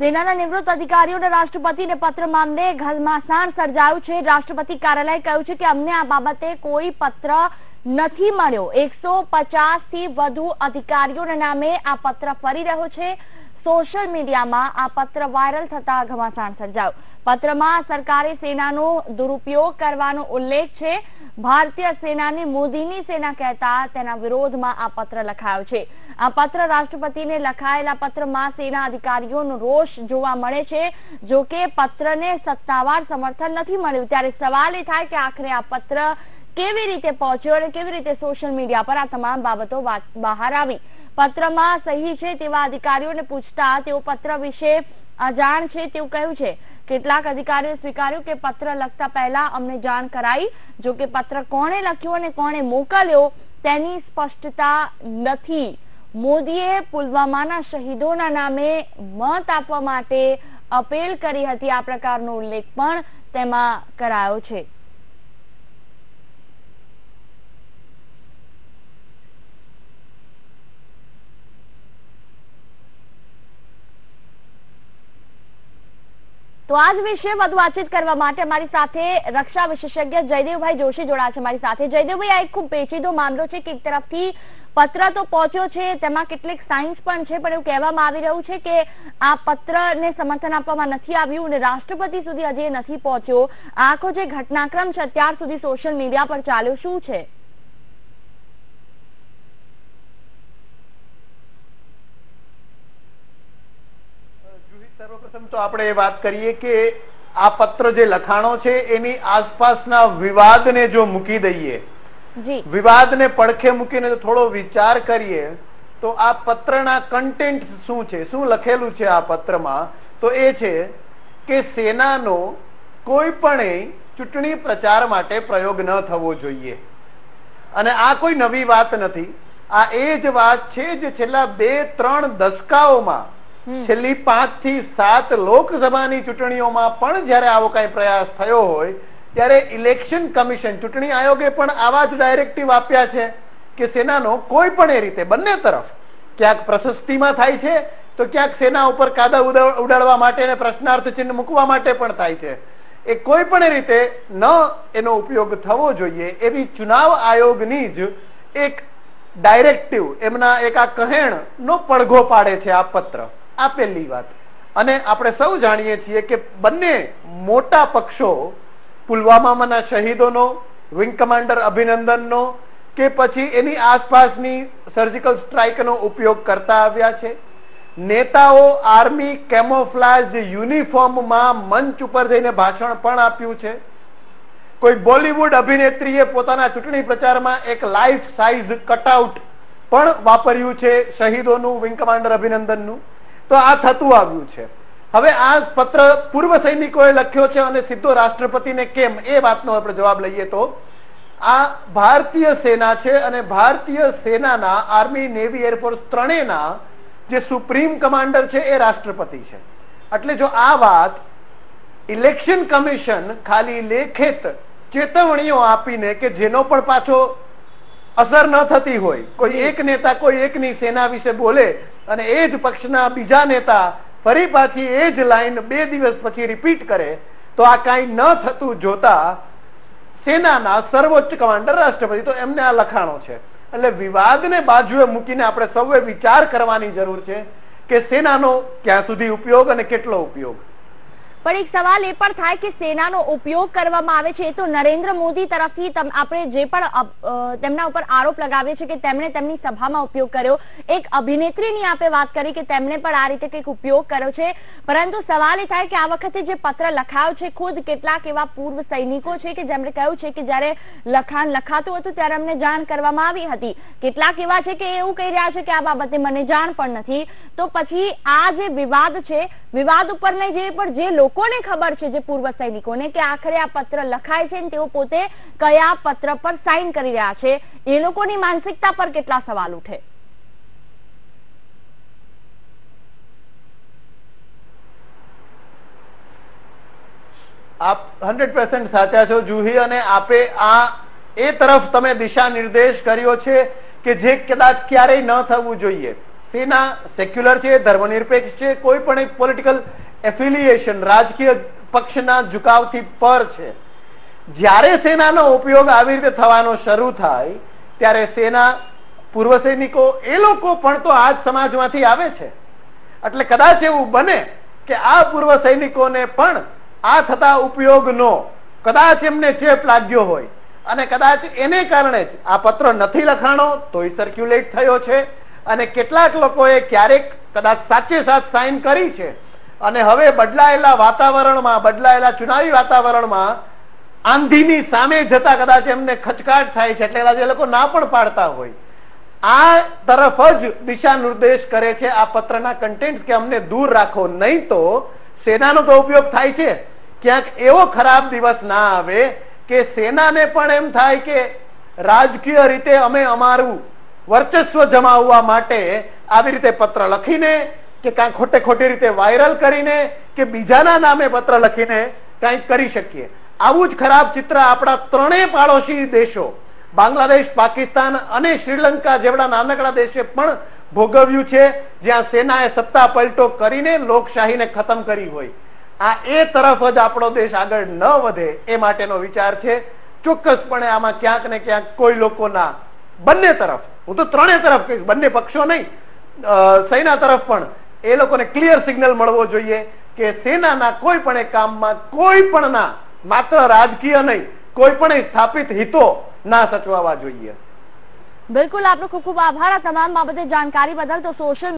સેનાના નિવૃત્ત અધિકારીઓને રાષ્ટ્રપતિને પત્ર મામલે ઘમાસાણ સર્જાયું છે. રાષ્ટ્રપતિ કાર્યાલય કહ્યું છે કે અમને આ બાબતે કોઈ પત્ર નથી મળ્યો. એકસો થી વધુ અધિકારીઓના નામે આ પત્ર ફરી રહ્યો છે. સોશિયલ મીડિયામાં આ પત્ર વાયરલ થતા ઘમાસાણ સર્જાયું. પત્રમાં સરકારે સેનાનો દુરુપયોગ કરવાનો ઉલ્લેખ છે. ભારતીય સેનાને મોદીની સેના કહેતા તેના વિરોધમાં આ પત્ર લખાયો છે. આ પત્ર રાષ્ટ્રપતિને લખાયેલા પત્રમાં સેના અધિકારીઓનો રોષ જોવા મળે છે. જો કે પત્રને સત્તાવાર સમર્થન નથી મળ્યું, ત્યારે સવાલ એ થાય કે આખરે આ પત્ર કેવી રીતે પહોંચ્યો અને કેવી રીતે સોશિયલ મીડિયા પર આ તમામ બાબતો બહાર આવી. પત્રમાં સહી છે તેવા અધિકારીઓને પૂછતા તેઓ પત્ર વિશે અજાણ છે તેવું કહ્યું છે. કેટલાક અધિકારીઓ સ્વીકાર્યું કે પત્ર લખતા પહેલા અમને જાણ કરાઈ. જો કે પત્ર કોણે લખ્યો અને કોણે મોકલ્યો તેની સ્પષ્ટતા નથી. મોદીએ પુલવામાના શહીદોના નામે મત આપવા માટે અપીલ કરી હતી. આ પ્રકારનો ઉલ્લેખ પણ તેમાં કરાયો છે. તો આજ વિશે વધુ વાતચીત કરવા માટે અમારી સાથે રક્ષા વિશેષજ્ઞ જયદેવભાઈ જોશી જોડા છે. મારી સાથે જયદેવભાઈ, આ એક ખૂબ પેચીદો મામલો છે કે એક તરફથી પત્ર તો પહોંચ્યો છે, તેમાં કેટલીક સાયન્સ પણ છે, પણ એવું કહેવામાં આવી રહ્યું છે કે આ પત્રને સમર્થન આપવામાં નથી આવ્યું અને રાષ્ટ્રપતિ સુધી હજી નથી પહોંચ્યો. આખો જે ઘટનાક્રમ છે, અત્યાર સુધી સોશિયલ મીડિયા પર ચાલ્યો શું છે? સર્વપ્રથમ તો આપણે એ વાત કરીએ કે આ પત્ર જે લખાણો છે, એની આસપાસના વિવાદને જો મૂકી દઈએ વિવાદને પડખે મૂકીને થોડો વિચાર કરીએ તો આ પત્રના કન્ટેન્ટ શું છે? શું લખેલું છે આ પત્રમાં? તો એ છે કે સેનાનો કોઈ પણ ચૂંટણી પ્રચાર માટે પ્રયોગ ન થવો જોઈએ. અને આ કોઈ નવી વાત નથી. આ એ જ વાત છે જે છેલ્લા બે ત્રણ દશકાઓમાં છેલ્લી પાંચથી સાત લોકસભાની ચૂંટણીઓમાં પણ જયારે આવો કઈ પ્રયાસ થયો હોય ત્યારે ઇલેક્શન કમિશન ચૂંટણી આયોગે પણ આવા જ ડાયરેક્ટિવ આપ્યા છે કે સેનાનો કોઈ પણ એ રીતે, બંને તરફ, ક્યાંક પ્રશસ્તિમાં થાય છે, તો ક્યાંક સેના ઉપર કાદા ઉડાડવા માટે અને પ્રશ્નાર્થ ચિહ્ન મૂકવા માટે પણ થાય છે. એ કોઈ પણ રીતે ન એનો ઉપયોગ થવો જોઈએ, એવી ચુનાવ આયોગની જ એક ડાયરેક્ટિવ એમના એક આ કહેણ નો પડઘો પાડે છે આ પત્ર, આ પહેલી વાત. અને આપણે સૌ જાણીએ છીએ કે બંને મોટા પક્ષો પુલવામાના શહીદોનો વિંગ કમાન્ડર અભિનંદનનો કે પછી એની આસપાસની સર્જિકલ સ્ટ્રાઇકનો ઉપયોગ કરતા આવ્યા છે. નેતાઓ આર્મી કેમોફ્લાજ યુનિફોર્મમાં મંચ ઉપર જઈને ભાષણ પણ આપ્યું છે. કોઈ બોલિવૂડ અભિનેત્રીએ પોતાના ચૂંટણી પ્રચારમાં એક લાઈફ સાઇઝ કટઆઉટ પણ વાપર્યું છે શહીદોનું વિંગ કમાન્ડર અભિનંદનનું. તો આ થતું આવ્યું છે. હવે આ પત્ર પૂર્વ સૈનિકોએ લખ્યો છે અને સીધો રાષ્ટ્રપતિને કેમ? એ વાતનો આપણે જવાબ લઈએ તો આ ભારતીય સેના છે અને ભારતીય સેનાના આર્મી નેવી એરફોર્સ ત્રણેયના જે સુપ્રીમ કમાન્ડર છે એ રાષ્ટ્રપતિ છે. એટલે જો આ વાત ઇલેક્શન કમિશન ખાલી લેખિત ચેતવણીઓ આપીને કે જેનો પણ પાછો અસર ન થતી હોય કોઈ એક નેતા કોઈ એકની સેના વિશે બોલે અને એ જ પક્ષના બીજા નેતા ફરી પાછી એ જ લાઈન બે દિવસ પછી રિપીટ કરે, તો આ કાંઈ ન થતું જોતા સેનાના સર્વોચ્ચ કમાન્ડર રાષ્ટ્રપતિ, તો એમને આ લખાણો છે. એટલે વિવાદને બાજુએ મૂકીને આપણે સૌએ વિચાર કરવાની જરૂર છે કે સેનાનો ક્યાં સુધી ઉપયોગ અને કેટલો ઉપયોગ. પણ એક સવાલ એ પણ થાય કે સેનાનો ઉપયોગ કરવામાં આવે છે, તો નરેન્દ્ર મોદી તરફથી આપણે જે પણ તેમના ઉપર આરોપ લગાવે છે કે તેમણે તેમની સભામાં ઉપયોગ કર્યો. એક અભિનેત્રીની આપે વાત કરી કે તેમણે પણ આ રીતે કંઈક ઉપયોગ કર્યો છે. પરંતુ સવાલ એ થાય કે આ વખતે જે પત્ર લખાયો છે, ખુદ કેટલાક એવા પૂર્વ સૈનિકો છે કે જેમણે કહ્યું છે કે જ્યારે લખાણ લખાતું હતું ત્યારે અમને જાણ કરવામાં આવી હતી. કેટલાક એવા છે કે એવું કહી રહ્યા છે કે આ બાબતે મને જાણ પણ નથી. તો પછી આ જે વિવાદ છે, વિવાદ ઉપર નહીં જઈએ, પણ જે લોકોને ખબર છે, જે પૂર્વ સૈનિકોને, કે આખરે આ પત્ર લખાય છે તેઓ પોતે કયા પત્ર પર સાઈન કરી રહ્યા છે, એ લોકોની માનસિકતા પર કેટલા સવાલ ઉઠે? આપ હંડ્રેડ પર્સન્ટ સાચા છો, જુહી અને આપે આ, એ તરફ તમે દિશા નિર્દેશ કર્યો છે. કે જે કદાચ ક્યારેય ન થવું જોઈએ. સેના સેક્યુલર છે, ધર્મનિરપેક્ષ છે, કોઈ પણ એક પોલિટિકલ એફિલિએશન રાજકીય પક્ષના ઝુકાવથી પર છે. જ્યારે સેનાનો ઉપયોગ આવી રીતે થવાનો શરૂ થાય, ત્યારે સેના પૂર્વ સૈનિકો એ લોકો પણ તો આ જ સમાજમાંથી આવે છે. એટલે કદાચ એવું બને કે આ પૂર્વ સૈનિકોને પણ આ થતા ઉપયોગનો કદાચ એમને ચેપ લાગ્યો હોય અને કદાચ એને કારણે જ આ પત્ર નથી લખાણો, તોય સર્ક્યુલેટ થયો છે. અને કેટલાક લોકોએ ક્યારેક કદાચ સાચે સાચ સાઇન કરી છે. અને હવે બદલાયેલા વાતાવરણમાં, બદલાયેલા ચુનાવી વાતાવરણમાં આંધીની સામે જતા કદાચ એમને ખચકાટ થાય છે, એટલે કદાચ એ લોકો ના પણ પાડતા હોય. આ તરફ જ દિશા નિર્દેશ કરે છે આ પત્રના કન્ટેન્ટ કે અમને દૂર રાખો. નહીં તો સેનાનો તો ઉપયોગ થાય છે. ક્યાંક એવો ખરાબ દિવસ ના આવે કે સેનાને પણ એમ થાય કે રાજકીય રીતે અમે અમારું વર્ચસ્વ જમાવવા માટે આવી રીતે પત્ર લખીને કે કાંઈ ખોટે ખોટી રીતે વાયરલ કરીને કે બીજાના નામે પત્ર લખીને કાંઈક કરી શકીએ. આવું જ ખરાબ ચિત્ર આપણા ત્રણેય પાડોશી દેશો, બાંગ્લાદેશ, પાકિસ્તાન અને શ્રીલંકા જેવડા નાનકડા દેશે પણ ભોગવ્યું છે, જ્યાં સેનાએ સત્તા પલટો કરીને લોકશાહીને ખતમ કરી હોય. આ એ તરફ જ આપણો દેશ આગળ ન વધે એ માટેનો વિચાર છે. ચોક્કસપણે આમાં ક્યાંક ને ક્યાંક કોઈ લોકોના બંને તરફ, હું તો ત્રણેય તરફ કહીશ, બંને પક્ષો નહીં સેના તરફ પણ એ લોકોને ક્લિયર સિગ્નલ મળવો જોઈએ કે સેનાના કોઈ પણ કામમાં કોઈ પણ ના, માત્ર રાજકીય નહીં, કોઈ પણ સ્થાપિત હિતો ના સચવાવા જોઈએ. બિલકુલ, આપનો ખૂબ ખૂબ આભાર. આ તમામ બાબતે જાણકારી બદલ તો સોશિયલ